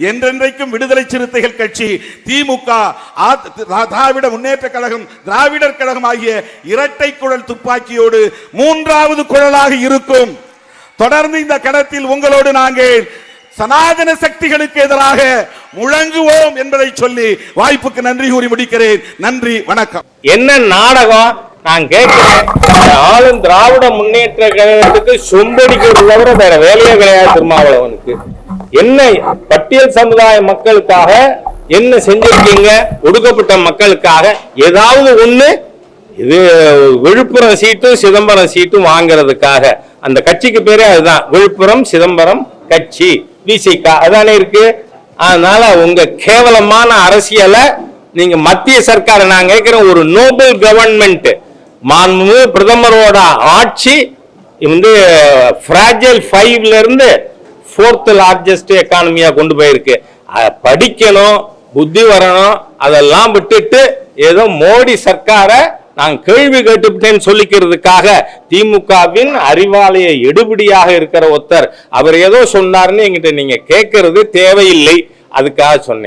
என்றென்றைக்கும் விடுதலை சிறுத்தைகள் கட்சி திமுக திராவிட முன்னேற்ற கழகம் திராவிடர் கழகம் ஆகிய இரட்டை குழல் துப்பாக்கியோடு மூன்றாவது குழலாக இருக்கும். தொடர்ந்து இந்த கடத்தில் உங்களோடு நாங்கள் சனாதன சக்திகளுக்கு எதிராக முழங்குவோம் என்பதை சொல்லி வாய்ப்புக்கு நன்றி கூறி முடிக்கிறேன். நன்றி வணக்கம். என்ன நாடகம்? நான் கேட்கிறேன் ஆளும் திராவிட முன்னேற்ற கழகத்துக்கு சொம்படிக்கிறது தவிர வேற வேலையே கிடையாது திருமாவளவனுக்கு. என்ன பட்டியல் சமுதாய மக்களுக்காக என்ன செஞ்சிருக்கீங்க? ஒடுக்கப்பட்ட மக்களுக்காக ஏதாவது ஒண்ணு? இது விழுப்புரம் சீட்டும் சிதம்பரம் சீட்டும் வாங்குறதுக்காக. அந்த கட்சிக்கு பேரே அதுதான். விழுப்புரம் சிதம்பரம் கட்சி விசிகா அதானே இருக்கு? அதனால உங்க கேவலமான அரசியலை நீங்க மத்திய சர்க்காரை நான் கேட்கிறேன் ஒரு நோபல் கவர்மெண்ட் மாண்புமிகு பிரதமரோட ஆட்சி வந்து ஃப்ராஜைல் ஃபைவ்ல இருந்து லார்ஜஸ்ட் எக்கானமியாக கொண்டு போயிருக்கு. அதை படிக்கணும் புத்தி வரணும் அதெல்லாம் விட்டுட்டு ஏதோ மோடி சர்க்காரை நான் கேள்வி கேட்டுவிட்டேன்னு சொல்லிக்கிறதுக்காக திமுகவின் அறிவாலய எடுபடியாக இருக்கிற ஒருத்தர். அவர் ஏதோ சொன்னார்னு என்கிட்ட நீங்க கேட்கறது தேவையில்லை. அதுக்காக சொன்னேன்.